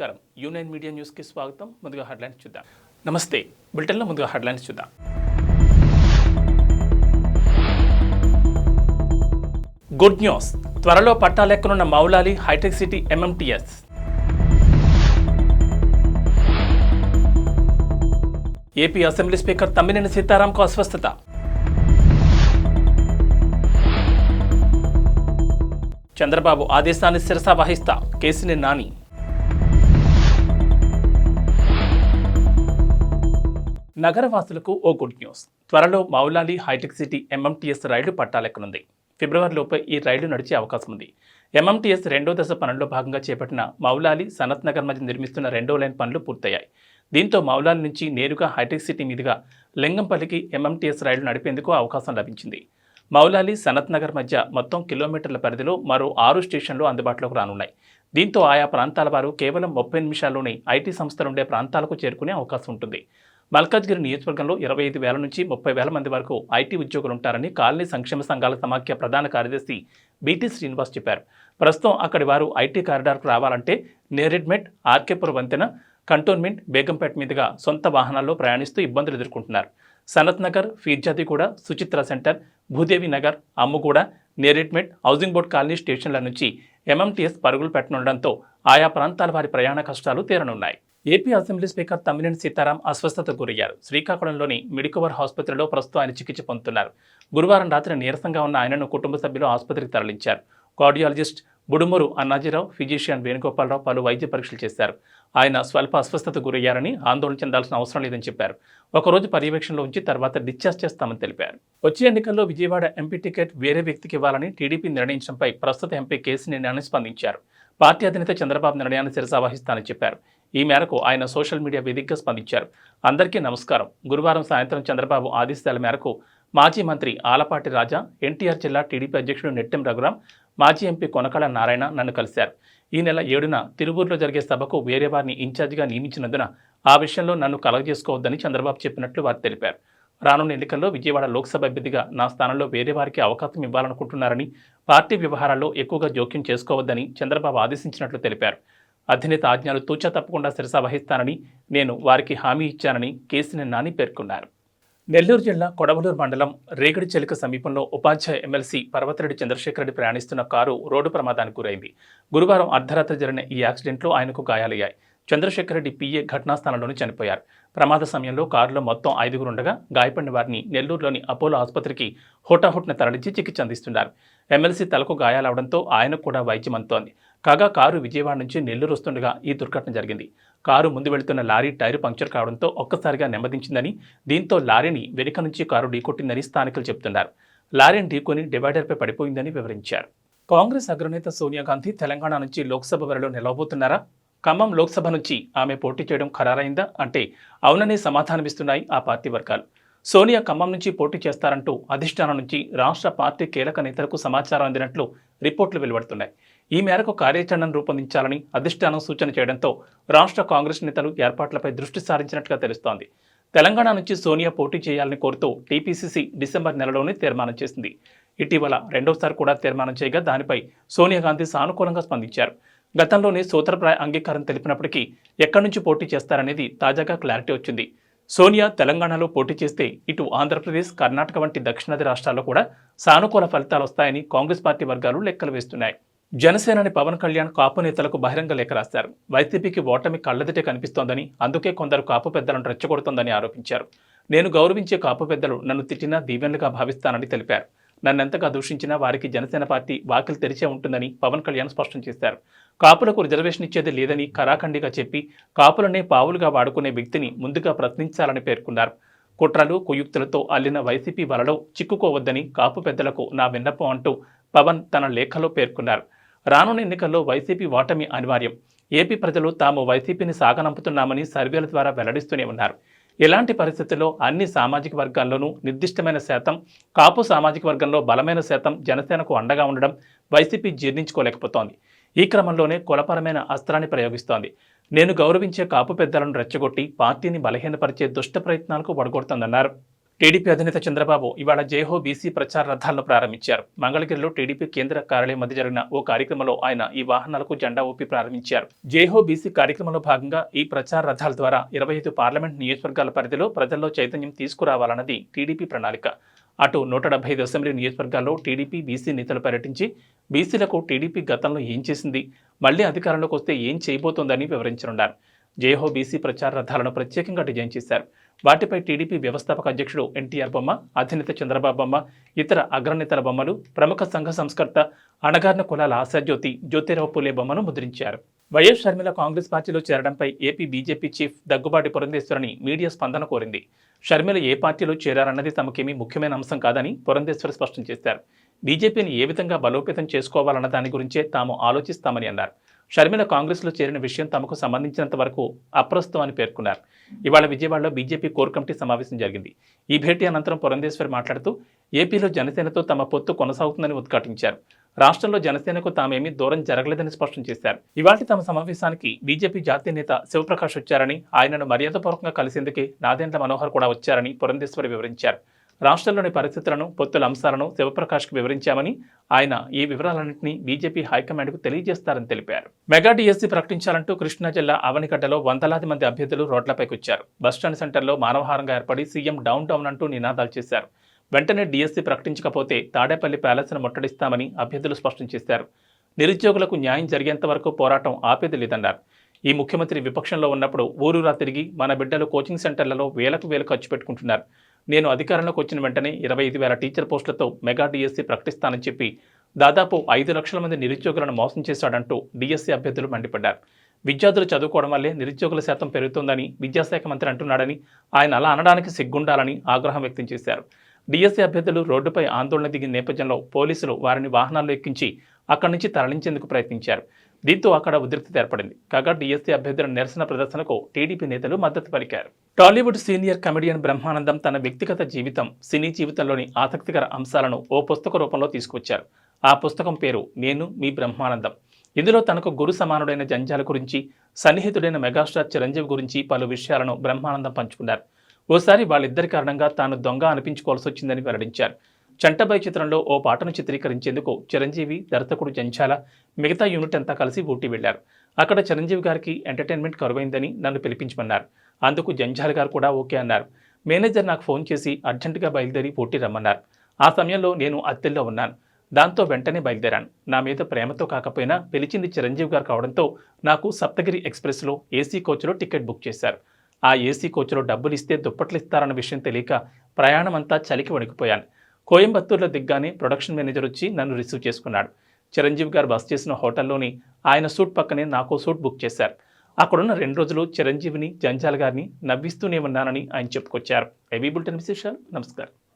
నమస్కారం. యూనైన్ మీడియా న్యూస్కి స్వాగతం. ముందుగా హెడ్లైన్స్ చూద్దాం. నమస్తే. బులెటిన్లో ముందుగా హెడ్లైన్స్ చూద్దాం. Good news. త్వరలో పట్టాలెక్కనున్న Moulali Hitec City MMTS AP assembly speaker Tammineni సీతారాంకు అస్వస్థత. చంద్రబాబు ఆదేశాన్ని శిరసా వహిస్తా కేసుని నాని. నగరవాసులకు ఓ గుడ్ న్యూస్. త్వరలో మౌలాలి హైటెక్ సిటీ ఎంఎంటీఎస్ రైలు పట్టాలెక్కనుంది. ఫిబ్రవరిలోపే ఈ రైలు నడిచే అవకాశం ఉంది ఎంఎంటీఎస్ రెండో దశ పనుల్లో భాగంగా చేపట్టిన మౌలాలి సనత్ నగర్ మధ్య నిర్మిస్తున్న రెండో లైన్ పనులు పూర్తయ్యాయి. దీంతో మౌలాలి నుంచి నేరుగా హైటెక్ సిటీ మీదుగా లింగంపల్లికి ఎంఎంటీఎస్ రైలు నడిపేందుకు అవకాశం లభించింది. మౌలాలి సనత్ నగర్ మధ్య మొత్తం కిలోమీటర్ల పరిధిలో మరో ఆరు స్టేషన్లు అందుబాటులోకి రానున్నాయి. దీంతో ఆయా ప్రాంతాల వారు కేవలం ముప్పై నిమిషాల్లోనే ఐటీ సంస్థలుండే ప్రాంతాలకు చేరుకునే అవకాశం ఉంటుంది. మల్కాజ్గిరి నియోజకవర్గంలో ఇరవై ఐదు వేల నుంచి ముప్పై వేల మంది వరకు ఐటీ ఉద్యోగులు ఉంటారని కాలనీ సంక్షేమ సంఘాల సమాఖ్య ప్రధాన కార్యదర్శి బీటీ శ్రీనివాస్ చెప్పారు. ప్రస్తుతం అక్కడి వారు ఐటీ కారిడార్కు రావాలంటే నేరెడ్మెట్ ఆర్కేపుర వంతెన కంటోన్మెంట్ బేగంపేట మీదుగా సొంత వాహనాల్లో ప్రయాణిస్తూ ఇబ్బందులు ఎదుర్కొంటున్నారు. Sanath Nagar Peerzadiguda Suchitra centre Bhudevi Nagar Ammuguda Neredmet housing board colony స్టేషన్ల నుంచి ఎంఎంటీఎస్ పరుగులు పెట్టనుండడంతో ఆయా ప్రాంతాల వారి ప్రయాణ కష్టాలు తీరనున్నాయి. AP assembly speaker Tammineni Sitaram అస్వస్థతకు గురయ్యారు. శ్రీకాకుళంలోని మెడికవర్ ఆసుపత్రిలో ప్రస్తుతం ఆయన చికిత్స పొందుతున్నారు. గురువారం రాత్రి నీరసంగా ఉన్న ఆయనను కుటుంబ సభ్యులు ఆసుపత్రికి తరలించారు. కార్డియాలజిస్ట్ బుడుమూరు అన్నాజీరావు ఫిజిషియన్ వేణుగోపాలరావు పలు వైద్య పరీక్షలు చేశారు. ఆయన స్వల్ప అస్వస్థతకు గురయ్యారని ఆందోళన చెందాల్సిన అవసరం లేదని చెప్పారు. ఒకరోజు పర్యవేక్షణలో ఉంచి తర్వాత డిశ్చార్జ్ చేస్తామని తెలిపారు. వచ్చే ఎన్నికల్లో విజయవాడ ఎంపీ టికెట్ వేరే వ్యక్తికి ఇవ్వాలని టీడీపీ నిర్ణయించడంపై ప్రస్తుత ఎంపీ కేసీని నిర్ణయాన్ని స్పందించారు. పార్టీ అధినేత చంద్రబాబు నిర్ణయాన్ని శిరసావహిస్తానని చెప్పారు. ఈ మేరకు ఆయన సోషల్ మీడియా వేదికగా స్పందించారు. అందరికీ నమస్కారం. గురువారం సాయంత్రం చంద్రబాబు ఆదేశాల మేరకు మాజీ మంత్రి ఆలపాటి రాజా ఎన్టీఆర్ జిల్లా టీడీపీ అధ్యక్షుడు నెట్టెం రఘురాం మాజీ ఎంపీ కొనకళ నారాయణ నన్ను కలిశారు. ఈ నెల ఏడున తిరువూరులో జరిగే సభకు వేరే వారిని ఇన్ఛార్జిగా నియమించినందున ఆ విషయంలో నన్ను కలగజేసుకోవద్దని చంద్రబాబు చెప్పినట్లు వారు తెలిపారు. రానున్న ఎన్నికల్లో విజయవాడ లోక్సభ అభ్యర్థిగా నా స్థానంలో వేరే వారికి అవకాశం ఇవ్వాలనుకుంటున్నారని పార్టీ వ్యవహారాల్లో ఎక్కువగా జోక్యం చేసుకోవద్దని చంద్రబాబు ఆదేశించినట్లు తెలిపారు. అధినేత ఆజ్ఞలు తూచా తప్పకుండా శిరస వహిస్తానని నేను వారికి హామీ ఇచ్చానని కేసీని నాని పేర్కొన్నారు. నెల్లూరు జిల్లా కొడవలూరు మండలం రేగడి చెలుక సమీపంలో ఉపాధ్యాయ ఎమ్మెల్సీ పర్వతరెడ్డి చంద్రశేఖరరెడ్డి ప్రయాణిస్తున్న కారు రోడ్డు ప్రమాదానికి గురైంది. గురువారం అర్ధరాత్రి జరిగిన ఈ యాక్సిడెంట్లో ఆయనకు గాయాలయ్యాయి. చంద్రశేఖర్ రెడ్డి పిఏ ఘటనా స్థలంలోనే చనిపోయారు. ప్రమాద సమయంలో కారులో మొత్తం ఐదుగురు ఉండగా గాయపడిన వారిని నెల్లూరులోని అపోలో ఆసుపత్రికి హుటాహుట్ను తరలించి చికిత్స అందిస్తున్నారు. ఎమ్మెల్సీ తలకు గాయాలవడంతో ఆయనకు కూడా వైద్యం అందుతోంది. కాగా కారు విజయవాడ నుంచి నెల్లూరు వస్తుండగా ఈ దుర్ఘటన జరిగింది. కారు ముందు వెళుతున్న లారీ టైరు పంక్చర్ కావడంతో ఒక్కసారిగా నెమ్మదించిందని దీంతో లారీని వెనుక నుంచి కారు ఢీకొట్టిందని స్థానికులు చెబుతున్నారు. లారీని ఢీకొని డివైడర్పై పడిపోయిందని వివరించారు. కాంగ్రెస్ అగ్రనేత సోనియా గాంధీ తెలంగాణ నుంచి లోక్సభ బరిలో నిలవబోతున్నారా? ఖమ్మం లోక్సభ నుంచి ఆమె పోటీ చేయడం ఖరారైందా? అంటే అవుననే సమాధానమిస్తున్నాయి ఆ పార్టీ వర్గాలు. సోనియా ఖమ్మం నుంచి పోటీ చేస్తారంటూ అధిష్టానం నుంచి రాష్ట్ర పార్టీ కీలక నేతలకు సమాచారం అందినట్లు రిపోర్టులు వెలువడుతున్నాయి. ఈ మేరకు కార్యాచరణను రూపొందించాలని అధిష్టానం సూచన చేయడంతో రాష్ట్ర కాంగ్రెస్ నేతలు ఏర్పాట్లపై దృష్టి సారించినట్లుగా తెలుస్తోంది. తెలంగాణ నుంచి సోనియా పోటీ చేయాలని కోరుతూ టీపీసీసీ డిసెంబర్ నెలలోనే తీర్మానం చేసింది. ఇటీవల రెండోసారి కూడా తీర్మానం చేయగా దానిపై సోనియా గాంధీ సానుకూలంగా స్పందించారు. గతంలోనే సూత్రప్రాయ అంగీకారం తెలిపినప్పటికీ ఎక్కడి నుంచి పోటీ చేస్తారనేది తాజాగా క్లారిటీ వచ్చింది. సోనియా తెలంగాణలో పోటీ చేస్తే ఇటు ఆంధ్రప్రదేశ్ కర్ణాటక వంటి దక్షిణాది రాష్ట్రాల్లో కూడా సానుకూల ఫలితాలు వస్తాయని కాంగ్రెస్ పార్టీ వర్గాలు లెక్కలు వేస్తున్నాయి. జనసేనని పవన్ కళ్యాణ్ కాపు నేతలకు బహిరంగ లేఖ రాశారు. వైసీపీకి ఓటమి కళ్ళదిటే కనిపిస్తోందని అందుకే కొందరు కాపు పెద్దలను రెచ్చగొడుతోందని ఆరోపించారు. నేను గౌరవించే కాపు పెద్దలు నన్ను తిట్టినా దీవెనలుగా భావిస్తానని తెలిపారు. నన్నెంతగా దూషించినా వారికి జనసేన పార్టీ వాకిలు తెరిచే ఉంటుందని పవన్ కళ్యాణ్ స్పష్టం చేశారు. కాపులకు రిజర్వేషన్ ఇచ్చేది లేదని కరాఖండిగా చెప్పి కాపులనే పావులుగా వాడుకునే వ్యక్తిని ముందుగా ప్రశ్నించాలని పేర్కొన్నారు. కుట్రలు కుయుక్తులతో అల్లిన వైసీపీ వలలో చిక్కుకోవద్దని కాపు పెద్దలకు నా విన్నపం అంటూ పవన్ తన లేఖలో పేర్కొన్నారు. రానున్న ఎన్నికల్లో వైసీపీ ఓటమి అనివార్యం. ఏపీ ప్రజలు తాము వైసీపీని సాగనంపుతున్నామని సర్వేల ద్వారా వెల్లడిస్తూనే ఉన్నారు. ఇలాంటి పరిస్థితుల్లో అన్ని సామాజిక వర్గాల్లోనూ నిర్దిష్టమైన శాతం కాపు సామాజిక వర్గంలో బలమైన శాతం జనసేనకు అండగా ఉండడం వైసీపీ జీర్ణించుకోలేకపోతోంది. ఈ క్రమంలోనే కులపరమైన అస్త్రాన్ని ప్రయోగిస్తోంది. నేను గౌరవించే కాపు పెద్దలను రెచ్చగొట్టి పార్టీని బలహీనపరిచే దుష్ట ప్రయత్నాలకు వడగొడుతోందన్నారు. టీడీపీ అధినేత చంద్రబాబు ఇవాళ జైహో బీసీ ప్రచార రథాలను ప్రారంభించారు. మంగళగిరిలో టీడీపీ కేంద్ర కార్యాలయం మధ్య జరిగిన ఓ కార్యక్రమంలో ఆయన ఈ వాహనాలకు జెండా ఊపి ప్రారంభించారు. జేహో బీసీ కార్యక్రమంలో భాగంగా ఈ ప్రచార రథాల ద్వారా ఇరవై ఐదు పార్లమెంట్ నియోజకవర్గాల పరిధిలో ప్రజల్లో చైతన్యం తీసుకురావాలన్నది టీడీపీ ప్రణాళిక. అటు నూట డెబ్బై ఐదు అసెంబ్లీ నియోజకవర్గాల్లో టీడీపీ బీసీ నేతలు పర్యటించి బీసీలకు టీడీపీ గతంలో ఏం చేసింది మళ్ళీ అధికారంలోకి వస్తే ఏం చేయబోతోందని వివరించనున్నారు. జేహో బీసీ ప్రచార రథాలను ప్రత్యేకంగా డిజైన్ చేశారు. వాటిపై టీడీపీ వ్యవస్థాపక అధ్యక్షుడు ఎన్టీఆర్ బొమ్మ అధినేత చంద్రబాబు బొమ్మ ఇతర అగ్రనేతల బొమ్మలు ప్రముఖ సంఘ సంస్కర్త అణగారిన కులాల ఆశాజ్యోతి జ్యోతిరావు పూలే బొమ్మను ముద్రించారు. వైఎస్ షర్మిల కాంగ్రెస్ పార్టీలో చేరడంపై ఏపీ బీజేపీ చీఫ్ దగ్గుబాటి పురంధేశ్వరని మీడియా స్పందన కోరింది. షర్మిల ఏ పార్టీలో చేరారన్నది తమకేమీ ముఖ్యమైన అంశం కాదని పురంధేశ్వరి స్పష్టం చేశారు. బీజేపీని ఏ విధంగా బలోపేతం చేసుకోవాలన్న దాని గురించే తాము ఆలోచిస్తామని అన్నారు. షర్మిల కాంగ్రెస్లో చేరిన విషయం తమకు సంబంధించినంత వరకు అప్రస్తుతం అని పేర్కొన్నారు. ఇవాళ విజయవాడలో బీజేపీ కోర్ కమిటీ సమావేశం జరిగింది. ఈ భేటీ అనంతరం పురంధేశ్వరి మాట్లాడుతూ ఏపీలో జనసేనతో తమ పొత్తు కొనసాగుతుందని ఉద్ఘాటించారు. రాష్ట్రంలో జనసేనకు తామేమీ దూరం జరగలేదని స్పష్టం చేశారు. ఇవాటి తమ సమావేశానికి బీజేపీ జాతీయ నేత శివప్రకాష్ వచ్చారని ఆయనను మర్యాదపూర్వకంగా కలిసేందుకే నాదెండ్ల మనోహర్ కూడా వచ్చారని పురంధేశ్వరి వివరించారు. రాష్ట్రంలోని పరిస్థితులను పొత్తుల అంశాలను శివప్రకాష్కు వివరించామని ఆయన ఈ వివరాలన్నింటినీ బీజేపీ హైకమాండ్కు తెలియజేస్తారని తెలిపారు. మెగా డిఎస్సీ ప్రకటించాలంటూ కృష్ణా జిల్లా అవనిగడ్డలో వందలాది మంది అభ్యర్థులు రోడ్లపైకి వచ్చారు. బస్టాండ్ సెంటర్లో మానవహారంగా ఏర్పడి సీఎం డౌన్ డౌన్ అంటూ నినాదాలు చేశారు. వెంటనే డిఎస్సీ ప్రకటించకపోతే తాడేపల్లి ప్యాలెస్ను ముట్టడిస్తామని అభ్యర్థులు స్పష్టం చేశారు. నిరుద్యోగులకు న్యాయం జరిగేంత వరకు పోరాటం ఆపేది లేదన్నారు. ఈ ముఖ్యమంత్రి విపక్షంలో ఉన్నప్పుడు ఊరూరా తిరిగి మన బిడ్డలు కోచింగ్ సెంటర్లలో వేలకు వేలు ఖర్చు పెట్టుకుంటున్నారు. నేను అధికారంలోకి వచ్చిన వెంటనే ఇరవై ఐదు వేల టీచర్ పోస్టులతో మెగా డిఎస్సీ ప్రకటిస్తానని చెప్పి దాదాపు ఐదు లక్షల మంది నిరుద్యోగులను మోసం చేశాడంటూ డిఎస్సీ అభ్యర్థులు మండిపడ్డారు. విద్యార్థులు చదువుకోవడం వల్లే నిరుద్యోగుల శాతం పెరుగుతోందని విద్యాశాఖ మంత్రి అంటున్నాడని ఆయన అలా అనడానికి సిగ్గుండాలని ఆగ్రహం వ్యక్తం చేశారు. డిఎస్సీ అభ్యర్థులు రోడ్డుపై ఆందోళన దిగిన నేపథ్యంలో పోలీసులు వారిని వాహనాల్లో ఎక్కించి అక్కడి నుంచి తరలించేందుకు ప్రయత్నించారు. దీంతో అక్కడ ఉద్రిక్తత ఏర్పడింది. కాగా డిఎస్సీ అభ్యర్థుల నిరసన ప్రదర్శనకు టీడీపీ నేతలు మద్దతు పలికారు. టాలీవుడ్ సీనియర్ కమెడియన్ బ్రహ్మానందం తన వ్యక్తిగత జీవితం సినీ జీవితంలోని ఆసక్తికర అంశాలను ఓ పుస్తక రూపంలో తీసుకొచ్చారు. ఆ పుస్తకం పేరు నేను మీ బ్రహ్మానందం. ఇందులో తనకు గురు సమానుడైన జంజాల గురించి సన్నిహితుడైన మెగాస్టార్ చిరంజీవి గురించి పలు విషయాలను బ్రహ్మానందం పంచుకున్నారు. ఓసారి వాళ్ళిద్దరి కారణంగా తాను దొంగ అనిపించుకోవాల్సి వచ్చిందని వెల్లడించారు. చంటబాయ్ చిత్రంలో ఓ పాటను చిత్రీకరించేందుకు చిరంజీవి దర్శకుడు జంచాల మిగతా యూనిట్ అంతా కలిసి ఊటీ వెళ్ళారు అక్కడ చిరంజీవి గారికి ఎంటర్టైన్మెంట్ కరువైందని నన్ను పిలిపించమన్నారు. అందుకు జంజాల గారు కూడా ఓకే అన్నారు. మేనేజర్ నాకు ఫోన్ చేసి అర్జెంటుగా బయలుదేరి ఊటీ రమ్మన్నారు. ఆ సమయంలో నేను అత్తెల్లో ఉన్నాను. దాంతో వెంటనే బయలుదేరాను. నా మీద ప్రేమతో కాకపోయినా పిలిచింది చిరంజీవి గారు కావడంతో నాకు సప్తగిరి ఎక్స్ప్రెస్లో ఏసీ కోచ్లో టికెట్ బుక్ చేశారు. ఆ ఏసీ కోచ్లో డబ్బులు ఇస్తే దుప్పట్లు ఇస్తారన్న విషయం తెలియక ప్రయాణమంతా చలికి వణికిపోయాను. కోయంబత్తూరులో దిగ్గానే ప్రొడక్షన్ మేనేజర్ వచ్చి నన్ను రిసీవ్ చేసుకున్నాడు. చిరంజీవి గారు బస్ చేసిన హోటల్లోని ఆయన సూట్ పక్కనే నాకు సూట్ బుక్ చేశారు. అక్కడున్న రెండు రోజులు చిరంజీవిని జంజాల్ గారిని నవ్విస్తూనే ఉన్నానని ఆయన చెప్పుకొచ్చారు. ఏబీ బుల్టన్ విశేషాలు. నమస్కారం.